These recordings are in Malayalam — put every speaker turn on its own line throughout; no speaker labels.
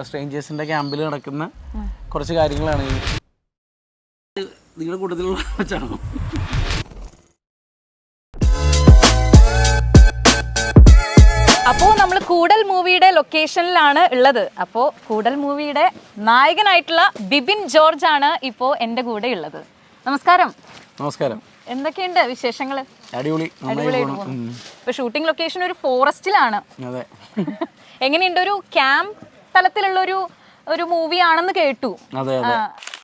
സ്ട്രേഞ്ചേഴ്സിന്റെ ക്യാമ്പിൽ നടക്കുന്ന കുറച്ച് കാര്യങ്ങളാണ് നിങ്ങളുടെ കൂട്ടത്തിലുള്ള വെച്ചാണോ
അപ്പോ നമ്മൾ കൂടൽ മൂവിയുടെ ലൊക്കേഷനിലാണ് ഉള്ളത്. അപ്പോ കൂടൽ മൂവിയുടെ നായകനായിട്ടുള്ള ബിബിൻ ജോർജ് ആണ് ഇപ്പോ എന്റെ കൂടെ ഉള്ളത്. നമസ്കാരം.
നമസ്കാരം.
എന്തൊക്കെയുണ്ട് വിശേഷങ്ങൾ
അടിപൊളി.
ഷൂട്ടിംഗ് ലൊക്കേഷൻ ഒരു ഫോറസ്റ്റിലാണ്
അതെ.
എങ്ങനെയുണ്ട് ഒരു ക്യാമ്പ് തലത്തിലുള്ള ഒരു ഒരു മൂവി ആണെന്ന് കേട്ടു.
അതെ അതെ.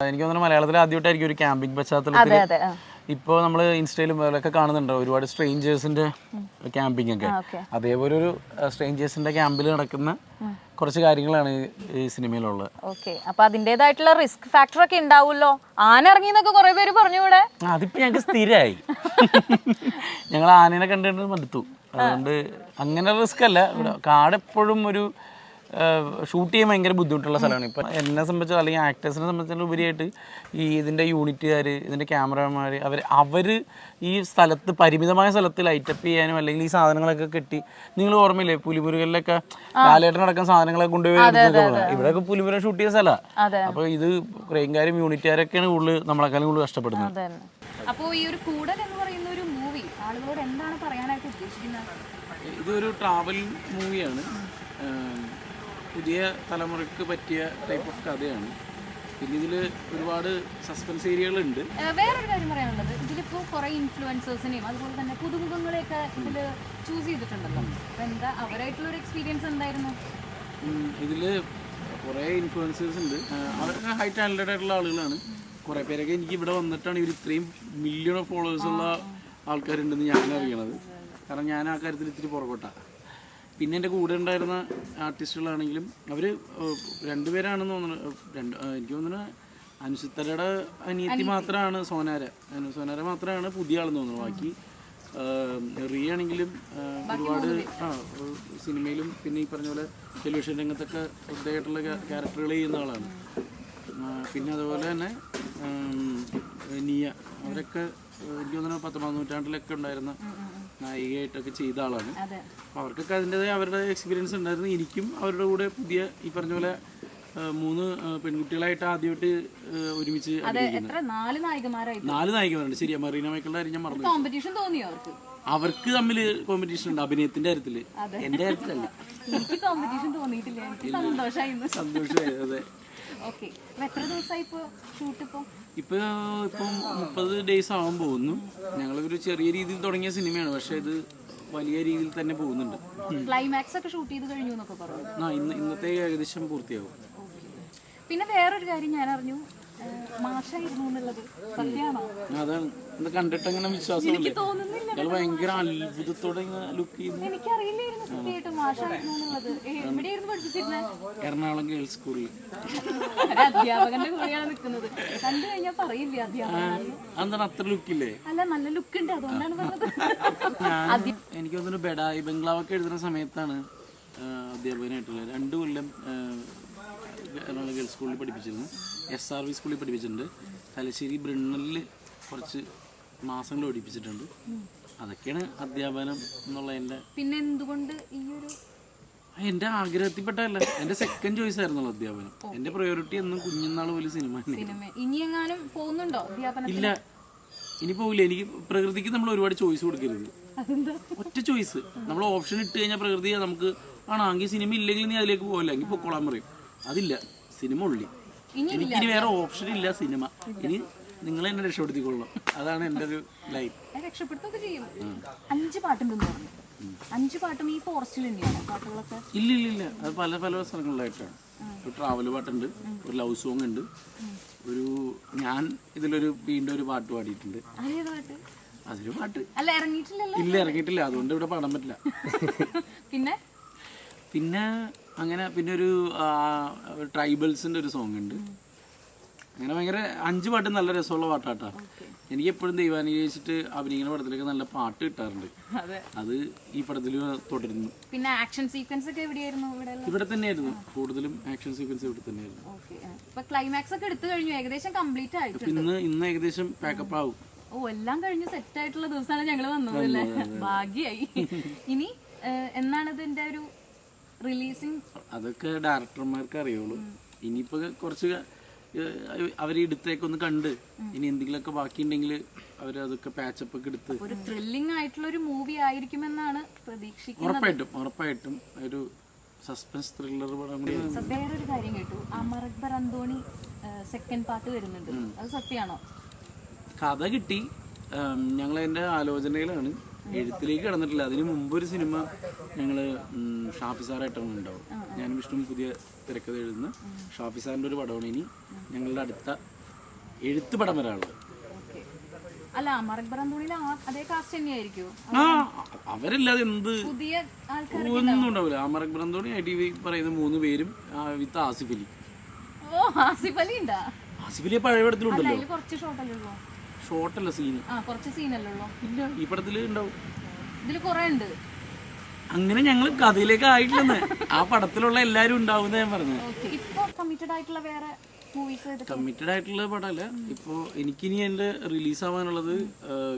എനിക്ക് തോന്നുന്നു മലയാളത്തിൽ ആദ്യമായിട്ടായിരിക്കും ഒരു ക്യാമ്പിംഗ്
അതെ
പശ്ചാത്തലത്തിൽ. ഇപ്പോൾ നമ്മൾ ഇൻസ്റ്റയിലും അതിലൊക്കെ കാണുന്നുണ്ട്. ഒരുപാട് സ്ട്രേഞ്ചേഴ്സിന്റെ ക്യാമ്പിംഗ് ഒക്കെ. അതേപോലെ ഒരു സ്ട്രേഞ്ചേഴ്സിന്റെ ക്യാമ്പിൽ നടക്കുന്ന കുറച്ച് കാര്യങ്ങളാണ് ഈ- സിനിമയിലുള്ളത്.
ഓക്കെ. അപ്പൊ അതിന്റെതായിട്ടുള്ള റിസ്ക് ഫാക്ടർ ഒക്കെ ഉണ്ടാവുമല്ലോ. ആന ഇറങ്ങി എന്നൊക്കെ കുറെ പേര് പറഞ്ഞു ഇവിടെ.
അതിപ്പോ ഞങ്ങൾക്ക് സ്ഥിരമായി ഞങ്ങൾ ആനേനെ കണ്ടിട്ട് മടുത്തു. അതുകൊണ്ട് അങ്ങനെ റിസ്ക് അല്ല. ഇവിടെ കാട് എപ്പോഴും ഒരു ഷൂട്ട് ചെയ്യാൻ ഭയങ്കര ബുദ്ധിമുട്ടുള്ള സ്ഥലമാണ്. ഇപ്പം എന്നെ സംബന്ധിച്ച് അല്ലെങ്കിൽ ആക്ടേഴ്സിനെ സംബന്ധിച്ചാലും ഉപരിയായിട്ട് ഈ ഇതിന്റെ യൂണിറ്റുകാർ ഇതിന്റെ ക്യാമറമാർ അവർ അവർ ഈ സ്ഥലത്ത് പരിമിതമായ സ്ഥലത്ത് ലൈറ്റപ്പ് ചെയ്യാനും അല്ലെങ്കിൽ ഈ സാധനങ്ങളൊക്കെ കെട്ടി നിങ്ങൾ ഓർമ്മയില്ലേ? പുലിമുരുകളിലൊക്കെ ലാലേട്ടൻ നടക്കുന്ന സാധനങ്ങളൊക്കെ കൊണ്ടുപോയി ഇവിടെയൊക്കെ പുലിമുര ഷൂട്ട് ചെയ്യുന്ന സ്ഥലമാണ് അപ്പോൾ ഇത് ക്രെയിൻകാരും യൂണിറ്റുകാരൊക്കെയാണ് കൂടുതൽ നമ്മളെക്കാളും കൂടുതൽ കഷ്ടപ്പെടുന്നത്.
അപ്പോൾ ഈ ഒരു കൂടൽ എന്ന് പറയുന്ന ഒരു മൂവി ആളുകളോട് എന്താണ് പറയാനായിട്ട് ഉദ്ദേശിക്കുന്നത്?
ഇതൊരു ട്രാവൽ മൂവിയാണ് പുതിയ തലമുറയ്ക്ക് പറ്റിയ ടൈപ്പ് ഓഫ് കഥയാണ്. പിന്നെ ഇതിൽ ഒരുപാട് സസ്പെൻസ് ഏരിയകളുണ്ട്
വേറൊരു കാര്യം പറയാനുള്ളത്. ഇതിലിപ്പോൾ കുറേ ഇൻഫ്ലുവൻസേഴ്സിനെയും അതുപോലെ തന്നെ പുതുമുഖങ്ങളെയൊക്കെ ഇതിൽ ചൂസ് ചെയ്തിട്ടുണ്ടല്ലോ. അപ്പോൾ എന്താ അവരായിട്ടുള്ള ഒരു എക്സ്പീരിയൻസ് എന്തായിരുന്നു?
ഇതിൽ കുറേ ഇൻഫ്ലുവൻസേഴ്സ് ഉണ്ട്. അവരൊക്കെ ഹൈ ടാലന്റഡ് ആയിട്ടുള്ള ആളുകളാണ്. കുറേ പേരൊക്കെ എനിക്ക് ഇവിടെ വന്നിട്ടാണ് ഇവർ ഇത്രയും മില്യൺ ഓഫ് ഫോളോവേഴ്സ് ഉള്ള ആൾക്കാരുണ്ടെന്ന് ഞാൻ അറിയണത് കാരണം ഞാൻ ആ കാര്യത്തിൽ ഇത്തിരി പുറകോട്ടാണ് പിന്നെ എന്റെ കൂടെ ഉണ്ടായിരുന്ന ആർട്ടിസ്റ്റുകളാണെങ്കിലും അവർ രണ്ടുപേരാണെന്ന് തോന്നുന്നു. രണ്ട് എനിക്ക് തോന്നുന്നു അനുസിത്തരയുടെ അനിയത്തി മാത്രമാണ് സോനാര. സോനാര മാത്രമാണ് പുതിയ ആളെന്ന് തോന്നുന്നു ബാക്കി. റീ ആണെങ്കിലും ഒരുപാട് ആ സിനിമയിലും പിന്നെ ഈ പറഞ്ഞ പോലെ ടെലിവിഷൻ രംഗത്തൊക്കെ ശ്രദ്ധയായിട്ടുള്ള ക്യാരക്ടറുകൾ ചെയ്യുന്ന ആളാണ്. പിന്നെ അതുപോലെ തന്നെ നിയ. അവരൊക്കെ എനിക്ക് തോന്നുന്നു പത്തൊമ്പതാം നൂറ്റാണ്ടിലൊക്കെ ഉണ്ടായിരുന്ന നായികയായിട്ടൊക്കെ ചെയ്ത ആളാണ്. അപ്പോൾ അവർക്കൊക്കെ അതിന്റെതായ അവരുടെ എക്സ്പീരിയൻസ് ഉണ്ടായിരുന്നു. എനിക്കും അവരുടെ കൂടെ പുതിയ ഈ പറഞ്ഞ പോലെ മൂന്ന് പെൺകുട്ടികളായിട്ട് ആദ്യമായിട്ട് ഒരുമിച്ച്
നാല്
നായികമാരുണ്ട്. ശരിയാ മറീന മൈക്കിളുടെ കാര്യം ഞാൻ മറന്നു
കോമ്പറ്റീഷൻ തോന്നിയോ അവർക്ക്?
അവർക്ക് തമ്മിൽ കോമ്പറ്റീഷൻ ഉണ്ട് അഭിനയത്തിന്റെ കാര്യത്തിൽ. എന്റെ കാര്യത്തിലല്ല.
എനിക്ക് കോമ്പറ്റീഷൻ തോന്നിയിട്ടില്ല. സന്തോഷമായി
അതെ.
ഓക്കെ. എത്ര ദിവസമായി ഇപ്പോൾ ഷൂട്ട് ഇപ്പോൾ
ഇപ്പൊ ഇപ്പം മുപ്പത് ഡേയ്സ് ആവാൻ പോകുന്നു. ഞങ്ങളൊരു ചെറിയ രീതിയിൽ തുടങ്ങിയ സിനിമയാണ്. പക്ഷെ ഇത് വലിയ രീതിയിൽ തന്നെ പോകുന്നുണ്ട്.
ക്ലൈമാക്സ് ഒക്കെ ഷൂട്ട് ചെയ്ത് കഴിഞ്ഞു എന്നൊക്കെ പറഞ്ഞു.
ആ ഇന്ന് ഇന്നത്തെ ഏകദേശം പൂർത്തിയാകും
പിന്നെ വേറൊരു കാര്യം ഞാൻ അറിഞ്ഞു.
അതാണ്. കണ്ടിട്ട് അങ്ങനെ ഭയങ്കര അത്ഭുതത്തോടെ ലുക്ക്
എവിടെയായിരുന്നു
എറണാകുളം ഗേൾസ് സ്കൂളിൽ
അധ്യാപകന്റെ കൂടെയാണ് നിൽക്കുന്നത്. കണ്ടു കഴിഞ്ഞാൽ പറയില്ലേ അധ്യാപകൻ
അതെന്താണ്? അത്ര ലുക്കില്ലേ
അല്ല നല്ല ലുക്ക് ഉണ്ട്. അതുകൊണ്ടാണ് പറഞ്ഞത്.
എനിക്ക് തോന്നുന്നു ബെഡായി ബംഗ്ലാവൊക്കെ എഴുതുന്ന സമയത്താണ് അധ്യാപകനായിട്ടുള്ളത്. രണ്ടു കൊല്ലം എറണാകുളം ഗേൾസ് സ്കൂളിൽ പഠിപ്പിച്ചിരുന്നു. എസ് ആർ വി സ്കൂളിൽ പഠിപ്പിച്ചിട്ടുണ്ട്. തലശ്ശേരി ബ്രിണ്ണലിൽ കുറച്ച് മാസങ്ങൾ പഠിപ്പിച്ചിട്ടുണ്ട്. അതൊക്കെയാണ് അധ്യാപനം എന്നുള്ള എന്റെ
പിന്നെ എന്തുകൊണ്ട് ഈ ഒരു
എന്റെ ആഗ്രഹത്തിൽപ്പെട്ടല്ല എന്റെ സെക്കൻഡ് ചോയ്സ് ആയിരുന്നു അധ്യാപനം. എന്റെ പ്രയോറിറ്റി എന്നും കുഞ്ഞുനാൾ പോലും സിനിമ.
ഇനി എങ്ങാനും പോകുന്നുണ്ടോ
ഇല്ല. ഇനി പോവില്ല. എനിക്ക് പ്രകൃതിക്ക് നമ്മൾ ഒരുപാട് ചോയ്സ് കൊടുക്കരുത്. ഒറ്റ ചോയ്സ് നമ്മൾ ഓപ്ഷൻ ഇട്ട് കഴിഞ്ഞാൽ പ്രകൃതി നമുക്ക് ആണോ എങ്കിൽ സിനിമ ഇല്ലെങ്കിൽ നീ അതിലേക്ക് പോകില്ല എങ്കിൽ പൊക്കോളാൻ പറയും. അതില്ല. സിനിമ ഉള്ളി.
ഇനി
എനിക്കിനി വേറെ ഓപ്ഷൻ ഇല്ല സിനിമ. ഇനി നിങ്ങൾ എന്നെ രക്ഷപ്പെടുത്തിക്കൊള്ളണം അതാണ് എന്റെ ഒരു ലൈഫ്
രക്ഷപ്പെടുത്തൊക്കെ ചെയ്യും. അഞ്ച് പാട്ടുണ്ടെന്ന് പറഞ്ഞു. അഞ്ച് പാട്ടും ഈ ഫോറസ്റ്റിൽ തന്നെയാണ്? പാട്ടുകളൊക്കെ?
ഇല്ല ഇല്ല ഇല്ല. അത് പല പല സ്ഥലങ്ങളിലായിട്ടാണ്. ഒരു ട്രാവൽ പാട്ടുണ്ട് ഒരു ലവ് സോങ് ഉണ്ട് ഒരു ഞാൻ ഇതിലൊരു വീണ്ടും ഒരു പാട്ട് പാടിയിട്ടുണ്ട്. അതൊരു പാട്ട്. ഇല്ല ഇറങ്ങിയിട്ടില്ല. അതുകൊണ്ട് ഇവിടെ പാടാൻ പറ്റില്ല.
പിന്നെ?
പിന്നെ അങ്ങനെ പിന്നെ ഒരു ട്രൈബൽസിന്റെ ഒരു സോങ് ഉണ്ട്. അങ്ങനെ ഭയങ്കര അഞ്ച് പാട്ട് നല്ല രസമുള്ള പാട്ടാട്ടാ. എനിക്ക് എപ്പോഴും ദൈവാനുഗ്രഹിച്ചിട്ട് അഭിനയിക്കുന്ന പടത്തിലൊക്കെ നല്ല പാട്ട് കിട്ടാറുണ്ട്.
അതെ.
ഈ പടത്തിൽ തുടരുന്നു.
പിന്നെ ആക്ഷൻ സീക്വൻസ് ഒക്കെ എവിടെയായിരുന്നു ഇവിടെ
തന്നെയായിരുന്നു. കൂടുതലും ആക്ഷൻ സീക്വൻസ് ഇവിടെ തന്നെയായിരുന്നു.
ക്ലൈമാക്സ് ഒക്കെ എടുത്തു കഴിഞ്ഞു. ഏകദേശം കംപ്ലീറ്റ് ആയിട്ടുണ്ട്.
പിന്നെ ഇന്ന് ഇന്ന് ഏകദേശം പാക്കപ്പ് ആവും.
ഓ എല്ലാം കഴിഞ്ഞ് സെറ്റ് ആയിട്ടുള്ള ദിവസമാണ് ഞങ്ങൾ വന്നത് അല്ലേ? ഭാഗ്യായി. ഇനി എന്നാണ് ഇതിന്റെ ഒരു റിലീസിങ്
അതൊക്കെ ഡയറക്ടർമാർക്ക് അറിയുള്ളൂ. ഇനിയിപ്പോ കുറച്ച് അവർ എടുത്തേക്കൊന്ന് കണ്ട് ഇനി എന്തെങ്കിലുമൊക്കെ ബാക്കിയുണ്ടെങ്കിൽ അവർ അതൊക്കെ പാച്ചപ്പ് ഒക്കെ എടുത്ത്
ഒരു ത്രില്ലിംഗ് ആയിട്ടുള്ള ഒരു മൂവി ആയിരിക്കുമെന്നാണ് പ്രതീക്ഷിക്കുന്നത്.
ഉറപ്പായിട്ടും ഉറപ്പായിട്ടും ഒരു സസ്പെൻസ് ത്രില്ലർ പടം കൂടി
വേറൊരു കാര്യം കേട്ടു. അമർ അക്ബർ അന്തോണി സെക്കൻഡ് പാർട്ട് വരുന്നുണ്ട്. അത് സത്യമാണോ?
കഥ കിട്ടി. ഞങ്ങൾ എന്റെ ആലോചനയിലാണ്. എഴുത്തിലേക്ക് കടന്നിട്ടില്ല. അതിന് മുമ്പ് ഒരു സിനിമ ഞങ്ങൾ ഷാഫി സാറായിട്ടാണ് ഉണ്ടാവും. ഞാൻ വിഷ്ണു പുതിയ തിരക്കഥ എഴുതുന്ന ഷാഫി സാറിന്റെ ഒരു പടമാണ് ഇനി ഞങ്ങളുടെ അടുത്ത എഴുത്ത് പടം വരാനുള്ളത്.
അല്ല അക്ബർ അതേ കാസ്റ്റ്
അവരല്ലാതെ എന്ത് ഒന്നും ഉണ്ടാവില്ല. അമർ ബ്രന്തോണി ഐ ടി വി പറയുന്ന മൂന്ന് പേരും വിത്ത് ആസിഫ് അലി.
ഓ ആസിഫ് അലി ഉണ്ടാ?
ആസിഫ് അലി പഴയ പടത്തിലുണ്ടല്ലോ
കുറച്ച് ഷോട്ടല്ലേ
ഷോർട്ടല്ല സീന്
ആ കുറച്ച് സീനല്ലേ ഉള്ളൂ.
ഇല്ല ഈ പടത്തിൽ ഉണ്ടാവും.
ഇതിൽ കുറെ ഉണ്ട്.
അങ്ങനെ ഞങ്ങൾ കഥയിലേക്ക് ആയിട്ടില്ലെന്ന്. ആ പടത്തിലുള്ള എല്ലാരും ഉണ്ടാവും ഞാൻ
പറഞ്ഞു ഇപ്പൊ കമ്മിറ്റഡ് ആയിട്ടുള്ള വേറെ
കമ്മിറ്റഡ് ആയിട്ടുള്ള പടമല്ല. ഇപ്പോ എനിക്കിനി എന്റെ റിലീസ് ആവാനുള്ളത്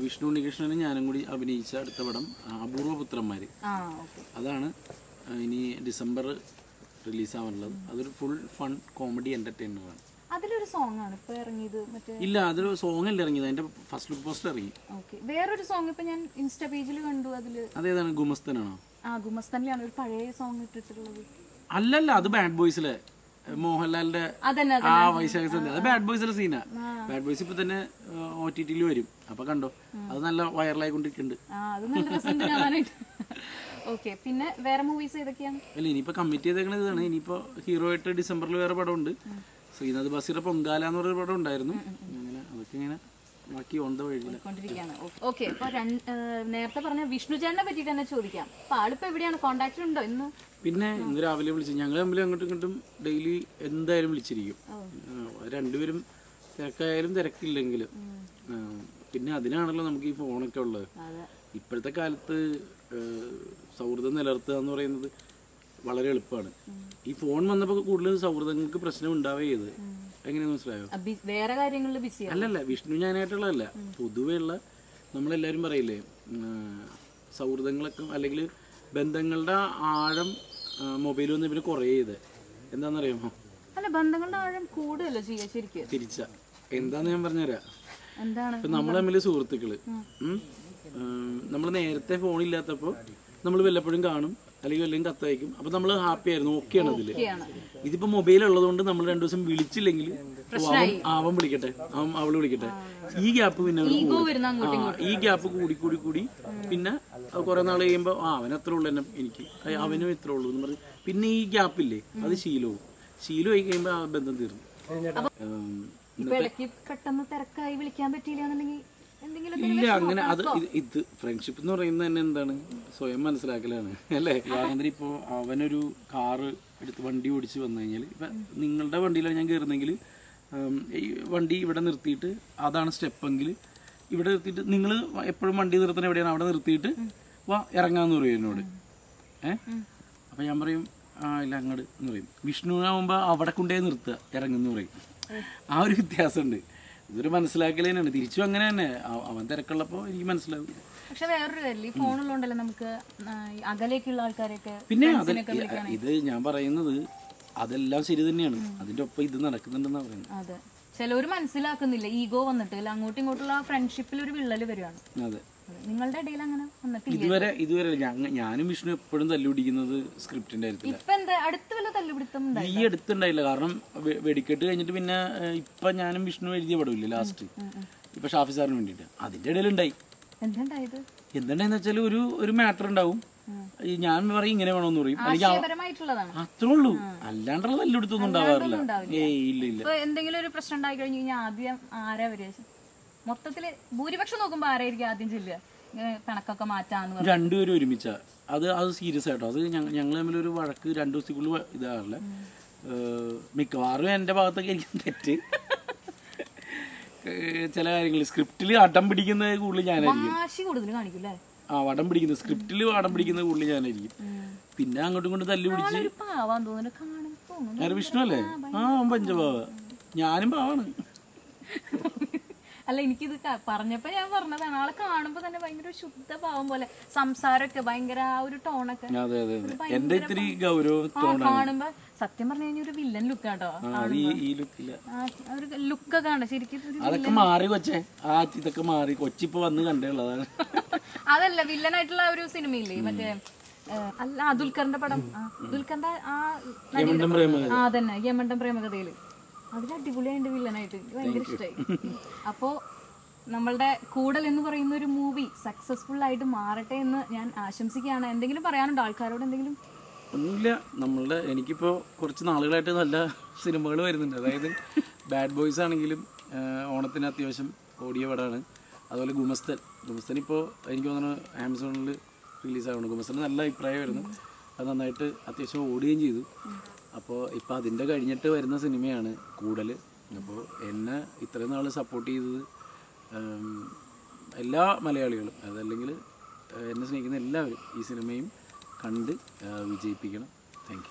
വിഷ്ണു ഉണ്ണികൃഷ്ണനും ഞാനും കൂടി അഭിനയിച്ച അടുത്ത പടം അപൂർവ പുത്രന്മാര്. അതാണ് ഇനി ഡിസംബർ റിലീസ് ആവാനുള്ളത്. അതൊരു ഫുൾ ഫൺ കോമഡി എന്റർടൈൻമെന്റ് ആണ്.
അതിലൊരു സോങ് ആണ്. ഇപ്പൊ ഇറങ്ങിയത് മറ്റേ
ഇല്ല അതൊരു സോങ് അല്ല ഇറങ്ങിയത്? അതിന്റെ ഫസ്റ്റ് ലുക്ക് പോസ്റ്റർ ഇറങ്ങി.
ഓക്കെ വേറൊരു സോങ് ഇപ്പൊ ഞാൻ ഇൻസ്റ്റാ പേജിൽ കണ്ടു. അതിൽ
അതേതാണ് ഗുമസ്തനാണോ?
ആ ഗുമസ്തനിലാണ് ഒരു പഴയ സോങ് ഇട്ടിട്ടുള്ളത്.
അല്ലല്ല അത് ബാഡ് ബോയ്സിലെ മോഹൻലാലിന്റെ ആ വൈശാഖ സന്ധ്യ അത് ബാഡ് ബോയ്സിലെ സീനാ ബാഡ് ബോയ്സ് ഇപ്പൊ തന്നെ ഒ ടി ടിയിൽ വരും. അപ്പൊ കണ്ടോ? അത് നല്ല വൈറലായിക്കൊണ്ടിരിക്കുന്നുണ്ട്.
ഓക്കെ പിന്നെ വേറെ മൂവീസ് ഏതൊക്കെയാണ്?
അല്ല ഇനിയിപ്പോ കമ്മിറ്റ് ചെയ്തേക്കണത് ഇതാണ്. ഇനിയിപ്പോ ഹീറോ ആയിട്ട് ഡിസംബറിൽ വേറെ പടമുണ്ട്. ശ്രീനാഥ് ബസീറ പൊങ്കാല എന്ന് പറയുന്ന പടം ഉണ്ടായിരുന്നു. അങ്ങനെ അതൊക്കെ ഇങ്ങനെ ബാക്കി ഓൺ ദ വഴിയില്ല
കൊണ്ടിരിക്കുകയാണ് ഓക്കെ അപ്പൊ നേരത്തെ പറഞ്ഞ വിഷ്ണു ചേട്ടനെ പറ്റിയിട്ട് തന്നെ ചോദിക്കാം. അപ്പൊ ആളിപ്പോ എവിടെയാണ്? കോണ്ടാക്ട് ഉണ്ടോ ഇന്ന്?
പിന്നെ ഇന്ന് രാവിലെ വിളിച്ചു ഞങ്ങൾ തമ്മിൽ അങ്ങോട്ടും ഇങ്ങോട്ടും ഡെയിലി എന്തായാലും വിളിച്ചിരിക്കും. രണ്ടുപേരും തിരക്കായാലും തിരക്കില്ലെങ്കിലും. പിന്നെ അതിനാണല്ലോ നമുക്ക് ഈ ഫോണൊക്കെ ഉള്ളത്. ഇപ്പോഴത്തെ കാലത്ത് സൗഹൃദം നിലനിർത്തുക എന്ന് പറയുന്നത് വളരെ എളുപ്പമാണ്. ഈ ഫോൺ വന്നപ്പോൾ കൂടുതൽ സൗഹൃദങ്ങൾക്ക് പ്രശ്നം ഉണ്ടാവേ ചെയ്ത്. എങ്ങനെയാന്ന് മനസ്സിലായോ?
വേറെ കാര്യങ്ങളിൽ ബിസിയാണ്
അല്ലല്ല വിഷ്ണു ഞാനായിട്ടുള്ളതല്ല. പൊതുവേ ഉള്ള നമ്മളെല്ലാവരും പറയില്ലേ സൗഹൃദങ്ങളൊക്കെ അല്ലെങ്കിൽ ബന്ധങ്ങളുടെ ആഴം മൊബൈൽ വന്ന് ഇവർ കുറേ ചെയ്ത്. എന്താണെന്നറിയാമോ?
അല്ല ബന്ധങ്ങളുടെ ആഴം കൂടുതലോ ചെയ്യാ ശരിക്ക്?
തിരിച്ച. എന്താന്ന് ഞാൻ പറഞ്ഞുതരാം.
എന്താണ്?
ഇപ്പൊ നമ്മൾ തമ്മിൽ സുഹൃത്തുക്കൾ. നമ്മൾ നേരത്തെ ഫോണില്ലാത്തപ്പോ നമ്മൾ വല്ലപ്പോഴും കാണും. അല്ലെങ്കിൽ വല്ലതും കത്തയക്കും അപ്പൊ നമ്മൾ ഹാപ്പി ആയിരുന്നു. ഓക്കെയാണ് അതിൽ.
ഒക്കെയാണ്
ഇതിപ്പോ മൊബൈൽ ഉള്ളതുകൊണ്ട് നമ്മൾ രണ്ടു ദിവസം വിളിച്ചില്ലെങ്കിൽ അവൻ വിളിക്കട്ടെ. അവൻ അവൾ വിളിക്കട്ടെ. ഈ ഗ്യാപ്പ് പിന്നെ ഈ ഗ്യാപ്പ് കൂടി കൂടി കൂടി. പിന്നെ കൊറേ നാൾ കഴിയുമ്പോൾ ആ അവൻ അത്ര ഉള്ളു എന്നെ എനിക്ക്. അവനും ഇത്ര ഉള്ളൂ എന്ന് പറഞ്ഞ്. പിന്നെ ഈ ഗ്യാപ്പില്ലേ അത് ശീലവും. ആയി കഴിയുമ്പോൾ ആ ബന്ധം തീർന്നു.
പെട്ടെന്ന് തിരക്കായി വിളിക്കാൻ പറ്റിയില്ല എന്നുണ്ടെങ്കിൽ
ഇല്ല അങ്ങനെ അത് ഇത് ഫ്രണ്ട്ഷിപ്പ് എന്ന് പറയുന്നത് തന്നെ എന്താണ്? സ്വയം മനസ്സിലാക്കലാണ് അല്ലേ? ഉദാഹരണത്തിന് ഇപ്പോൾ അവനൊരു കാറ് എടുത്ത് വണ്ടി ഓടിച്ച് വന്നു കഴിഞ്ഞാൽ ഇപ്പം നിങ്ങളുടെ വണ്ടിയിലാണ് ഞാൻ കയറുന്നെങ്കിൽ ഈ വണ്ടി ഇവിടെ നിർത്തിയിട്ട് അതാണ് സ്റ്റെപ്പെങ്കിൽ ഇവിടെ നിർത്തിയിട്ട് നിങ്ങൾ എപ്പോഴും വണ്ടി നിർത്തുന്ന എവിടെയാണ്? അവിടെ നിർത്തിയിട്ട് വാ ഇറങ്ങാന്ന് പറയും എന്നോട്. ഏ? അപ്പം ഞാൻ പറയും ആ ഇല്ല അങ്ങോട്ട് എന്ന് പറയും. വിഷ്ണുവിനാവുമ്പോൾ അവിടെ കൊണ്ടേ നിർത്തുക ഇറങ്ങുന്നു പറയും. ആ ഒരു വ്യത്യാസമുണ്ട്. ഇതൊരു മനസ്സിലാക്കലേനാണ്. തിരിച്ചും അങ്ങനെ തന്നെ അവൻ തിരക്കുള്ളപ്പോൾ എനിക്ക് മനസ്സിലാവും
പക്ഷെ വേറൊരു കാര്യം ഈ ഫോണുള്ളതുകൊണ്ടല്ലേ നമുക്ക് അകലേക്കുള്ള ആൾക്കാരെയൊക്കെ
പിന്നെ അത് ഇത് ഞാൻ പറയുന്നത് അതെല്ലാം ശരി തന്നെയാണ്. അതിന്റെ ഒപ്പം ഇത് നടക്കുന്നുണ്ടെന്നാണ് പറയുന്നത്.
അതെ. ചിലവർ മനസ്സിലാക്കുന്നില്ല. ഈഗോ വന്നിട്ട് അങ്ങോട്ടും ഇങ്ങോട്ടുള്ള ഫ്രണ്ട്ഷിപ്പിൽ ഒരു വിള്ളൽ വരികയാണ്.
അതെ
അതെ. നിങ്ങളുടെ ഇടയിൽ അങ്ങനെ വന്നിട്ടില്ല.
ഇതുവരെ ഇതുവരെ ഞങ്ങ- ഞാനും വിഷ്ണു എപ്പോഴും തല്ലുപിടിക്കുന്നത് സ്ക്രിപ്റ്റിന്റെ
ഇപ്പൊ എന്താ അടുത്ത വല്ല തല്ലുപിടുത്തം ഉണ്ടായി
ഈ അടുത്തുണ്ടായില്ല കാരണം വെ- വെടിക്കെട്ട് കഴിഞ്ഞിട്ട് പിന്നെ ഏഹ്, ഇപ്പൊ ഞാനും വിഷ്ണു എഴുതിയ പടമില്ലേ ലാസ്റ്റ്? ഇപ്പൊ ഷാഫി സാറിന് വേണ്ടിയിട്ട്. അതിന്റെ ഇടയിലുണ്ടായി.
എന്തുണ്ടായത്?
എന്തുണ്ടായെന്ന് വെച്ചാൽ ഒരു ഒരു മാറ്റർ ഉണ്ടാവും. ഈ ഞാൻ പറയും ഇങ്ങനെ വേണമെന്ന് പറയും. അല്ലെങ്കിൽ അവ-
ആശയപരമായിട്ടുള്ളതാണ്.
അത്രേ ഉള്ളൂ. അല്ലാണ്ടുള്ള തല്ലെടുത്തൊന്നും ഉണ്ടാവാറില്ല. ഏയ് ഇല്ല ഇല്ല.
ഇപ്പൊ എന്തെങ്കിലും ഒരു പ്രശ്നം ഉണ്ടായി കഴിഞ്ഞു കഴിഞ്ഞാൽ ആദ്യം ആരാ വരിക? മൊത്തത്തിൽ ഭൂരിപക്ഷം നോക്കുമ്പോ ആരായിരിക്കും ആദ്യം ചെല്ലുക? ഇങ്ങനെ കണക്കൊക്കെ മാറ്റാന്ന് പറഞ്ഞു.
രണ്ടുപേരും ഒരുമിച്ച. അത് അത് സീരിയസ് ആയിട്ടോ അത് ഞങ്ങൾ തമ്മിൽ ഒരു വഴക്ക് രണ്ടു ദിവസത്തേക്കുള്ളിൽ ഇതാറില്ല മിക്കവാറും എന്റെ ഭാഗത്തൊക്കെ എനിക്ക് തെറ്റ്. ചില കാര്യങ്ങൾ സ്ക്രിപ്റ്റിൽ അടം പിടിക്കുന്ന കൂടുതൽ ഞാനായിരിക്കും.
കൂടുതൽ
ആ വടം പിടിക്കുന്ന സ്ക്രിപ്റ്റിൽ വടം പിടിക്കുന്നത് കൂടുതൽ ഞാനായിരിക്കും. പിന്നെ അങ്ങോട്ടും ഇങ്ങോട്ടും തല്ലി പിടിച്ച് വിഷ്ണു അല്ലേ? ആ പഞ്ചഭാവ ഞാനും പാവാണ്.
അല്ല എനിക്കിത് ക- പറഞ്ഞപ്പോ ഞാൻ പറഞ്ഞതാണ്. ആളെ കാണുമ്പോ തന്നെ ഭയങ്കര ശുദ്ധ ഭാവം പോലെ സംസാരമൊക്കെ ഭയങ്കര ആ ഒരു ടോണൊക്കെ. കാണുമ്പോ സത്യം പറഞ്ഞു കഴിഞ്ഞാൽ ഒരു വില്ലൻ ലുക്കാട്ടോ കേട്ടോ ഒരു ലുക്കൊക്കെ ആണ് ശരിക്കും
അതൊക്കെ മാറി കൊച്ചേ. ആ ഇതൊക്കെ മാറി. കൊച്ചിപ്പോ വന്ന് കണ്ടേ ഉള്ളതാണ്
അതല്ല വില്ലനായിട്ടുള്ള ഒരു സിനിമയില്ലേ? മറ്റേ അല്ല ദുൽഖറിന്റെ പടം. ദുൽഖറിന്റെ ആ തന്നെ
യമണ്ടൻ
പ്രേമകഥയിൽ. അതിൽ അടിപൊളിയായിട്ട് വില്ലനായിട്ട് എനിക്ക് ഭയങ്കര ഇഷ്ടമായി അപ്പോ നമ്മളുടെ കൂടൽ എന്ന് പറയുന്ന ഒരു മൂവി സക്സസ്ഫുൾ ആയിട്ട് മാറട്ടെ എന്ന് ഞാൻ ആശംസിക്കുകയാണ്. എന്തെങ്കിലും പറയാനുണ്ടോ? ആൾക്കാരോട് എന്തെങ്കിലും?
ഒന്നുമില്ല. നമ്മളുടെ എനിക്കിപ്പോൾ കുറച്ച് നാളുകളായിട്ട് നല്ല സിനിമകൾ വരുന്നുണ്ട്. അതായത് ബാഡ് ബോയ്സ് ആണെങ്കിലും ഓണത്തിന് അത്യാവശ്യം ഓടിയ പടമാണ്. അതുപോലെ ഗുമസ്തൻ. ഗുമസ്തൻ ഇപ്പോൾ എനിക്ക് തോന്നുന്നു ആമസോണിൽ റിലീസാവുന്നുണ്ട് ഗുമസ്തന് നല്ല അഭിപ്രായമായിരുന്നു അത് നന്നായിട്ട് അത്യാവശ്യം ഓടുകയും ചെയ്തു. അപ്പോൾ ഇപ്പോൾ അതിന്റെ കഴിഞ്ഞിട്ട് വരുന്ന സിനിമയാണ് കൂടൽ അപ്പോൾ എന്നെ ഇത്രയും നാൾ സപ്പോർട്ട് ചെയ്തത് എല്ലാ മലയാളികളും. അതല്ലെങ്കിൽ എന്നെ സ്നേഹിക്കുന്ന എല്ലാവരും ഈ സിനിമയും കണ്ട് വിജയിപ്പിക്കണം. താങ്ക്